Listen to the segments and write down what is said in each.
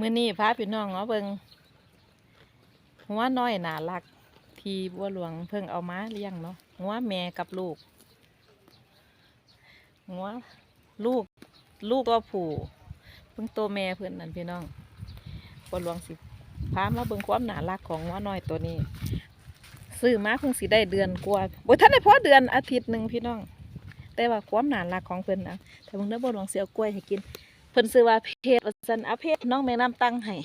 มื้อนี้พาพี่น้องเนาะเบิงหัวน้อยน่ารัก ที่บัวหลวงเพิ่งเอามาเลี้ยงเนาะหัวแม่กับลูกหัวลูกลูกตัวผู้เพิ่งโตแม่เพื่อนนั่นพี่น้องบัวหลวงสิพามาเบิ่งความน่ารักของหัวน้อยตัวนี้ซื้อมาเพิ่งสิได้เดือนกว่าโอ้ยท่านได้พอเดือนอาทิตย์หนึ่งพี่น้อง แต่ว่าความน่ารักของเพิ่อนนะแต่เบิ่งเด้บัวหลวงเสียวกล้วยให้กิน เพิ่นซื้อว่าเพชรว่าซั่นอาเพชรน้องแม่น้ำตั้งให้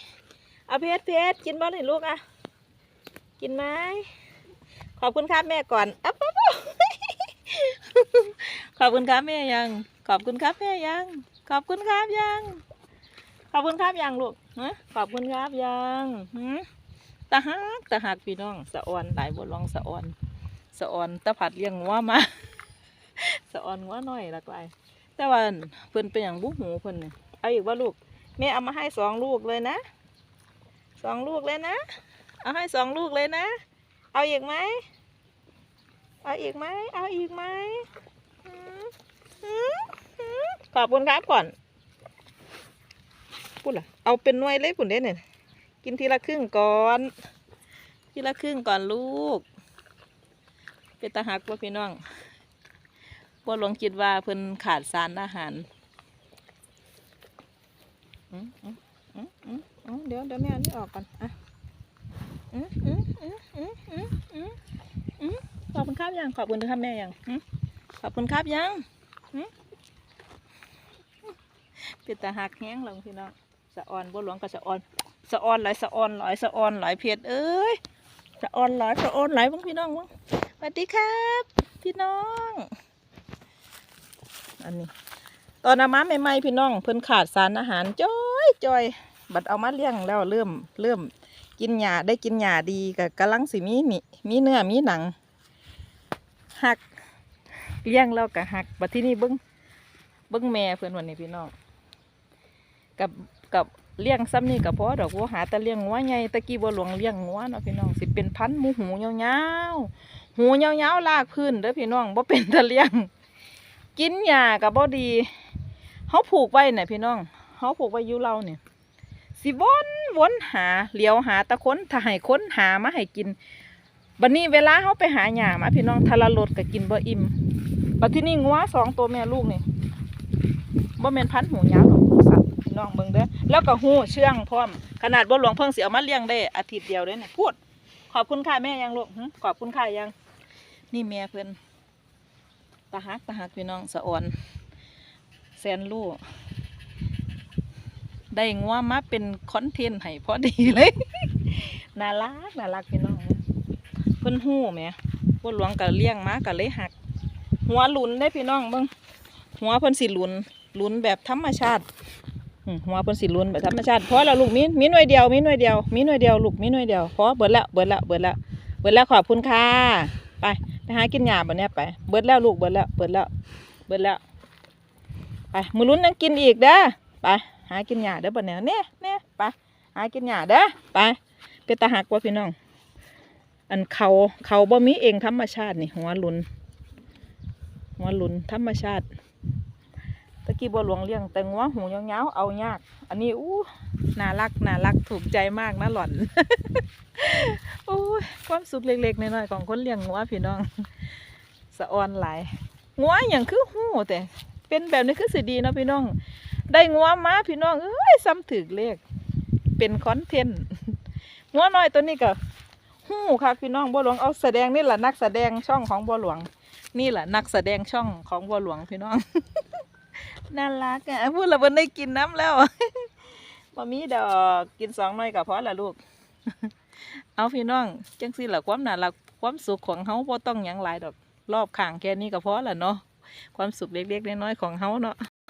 อาเพชรเพชรกินบ่นี่ลูกอะ กินไหมขอบคุณครับแม่ก่อนอ๊บขอบคุณครับแม่ยัง ขอบคุณครับแม่ยัง ขอบคุณครับยัง ขอบคุณครับยังลูกฮะขอบคุณครับยังหืมตาหักตาหักพี่น้องสะออนหลายบทลองสะออนสะออนตะผัดเลี้ยงงัวมาสะออนงัวน้อยละกาย แต่ว่าเพิ่นเป็นอย่างบุหูเพิ่นเนี่ยเอาอีกว่าลูกแม่เอามาให้สองลูกเลยนะสองลูกเลยนะ เอาให้สองลูกเลยนะ เอาอีกไหมเอาอีกไหมเอาอีกไหมขอบคุณครับก่อนพูดล่ะเอาเป็นน่วยเลยปุ่นเด้เนี่ยกินทีละครึ่งก่อน ทีละครึ่งก่อนลูก เป็นตาหักว่าพี่น้อง บ่หลวงคิดว่าเพิ่นขาดสารอาหารเดี๋ยวเดี๋ยวแม่เอานนี้ออกก่อนอะอืมอืมอืมอืมอืมอือขอบคุณครับยังขอบคุณครับแม่ยังอืมขอบคุณครับยังเป็นตาหักแห้งลงพี่น้องสะออนบัวหลวงกับสะออนสะออนหลายสะออนหลายสะออนหลายเพจเอ้ยสะออนหลายสะออนหลายบ้างพี่น้องบ้างสวัสดีครับ พี่น้อง อันนี้ ตอนเอามาใหม่ๆพี่น้องเพิ่นขาดสารอาหารจ้อยจอยบัดเอามาเลี้ยงแล้วเริ่มเริ่มกินหญ้าได้กินหญ้าดีกับกำลังสิมีมีมีเนื้อมีหนังหักเลี้ยงแล้วก็หักบัดที่นี่เบิ้งเบิ้งแม่เพื่อนวันนี้พี่น้องกับกับเลี้ยงซ้ำนี่กับพ่อดอกวัวหาต่เลี้ยงงัวใหญ่ตะกี้บัวหลวงเลี้ยงงัวเนาะพี่น้องสิเป็นพันหมูหูยาวๆหูยาวๆลากพื้นเด้อพี่น้องบ่เป็นตะเลี้ยง กินหญ้ากับบ่ดีเขาผูกไว้เนี่ยพี่น้องเขาผูกไว้อยู่เราเนี่ยสิวนวนหาเหลียวหาตะค้นถ้าให้ค้นหามาให้กินบัดนี้เวลาเขาไปหาหญ้ามาพี่น้องทะละรดก็กินบ่อิ่มบัดที่นี่งัวสองตัวแม่ลูกนี่บ่แม่นพันหูยาวดอกหูสัตว์พี่น้องเบิ่งเด้อแล้วก็หูเชื่องพร้อมขนาดบ่หลวงเพิ่งเสิเอามาเลี้ยงได้อาทิตย์เดียวเด้เนี่ยพูดขอบคุณค่ะแม่ยังลูกขอบคุณค่ะยัง นี่แม่เพิ่อน ตาฮักตาฮักพี่น้องสะอ่อนแสนลูกได้งัวมาเป็นคอนเทนต์ให้พอดีเลยน่ารักน่ารักพี่น้องเพิ่นหู้แหมพวกหลวงก็เลี้ยงมาก็เลยหัก หัวหลุนได้พี่น้องเบิ่งหัวเพิ่นสิหลุนหลุนแบบธรรมชาติหัวเพิ่นสิหลุนแบบธรรมชาติพอแล้วลูกมีมีหน่วยเดียวมีหน่วยเดียวมีหน่วยเดียวลูกมีหน่วยเดียวพอเบิดแล้วเบิดแล้วเบิดแล้วเบิดแล้วขอบคุณค่ะไป ไปหากินหญ้าบ่เนี้ยไป เบิดแล้วลูกเบิดแล้ว เบิดแล้ว เบิดแล้ว ไปมือลุ้นยังกินอีกเด้อ ไป หากินหญ้าเด้อบ่เนี่ยเนี่ยเนี่ยไป หากินหญ้าเด้อ ไป เป็นตาหักว่าพี่น้อง อันเขาเขาบ่มีเองธรรมชาตินี่หัวลุนหัวลุนธรรมชาติ กี้บัวหลวงเลี้ยงแต่งัวหูยาวๆเอายาก อันนี้อู้น่ารักน่ารักถูกใจมากนะหล่อนโอ้ยความสุขเล็กๆน้อยๆของคนเลี้ยงงัวพี่น้องสะออนหลายงัวอย่างคือหูแต่ เป็นแบบนี้คือสิดีนะพี่น้อง ได้งัวมาพี่น้องเอ้ยซ้ำถึกเลขเป็นคอนเทนต์งัวน้อยตัวนี้ก็หูค่ะพี่น้องบัวหลวงเอาแสดงนี่แหละนักแสดงช่องของบัวหลวง นี่แหละนักแสดงช่องของบัวหลวงพี่น้อง น่ารักอะพูดละบนได้กินน้ำแล้วมามีดอกกินสองหน่อยกับพอละลูก เอาพี่น้องจังสิละความน่ารักความสุขของเฮาบ่ต้องหยังหลายดอกรอบข้างแค่นี้ก็พอละเนาะความสุขเล็กๆน้อยๆของเฮาเนาะ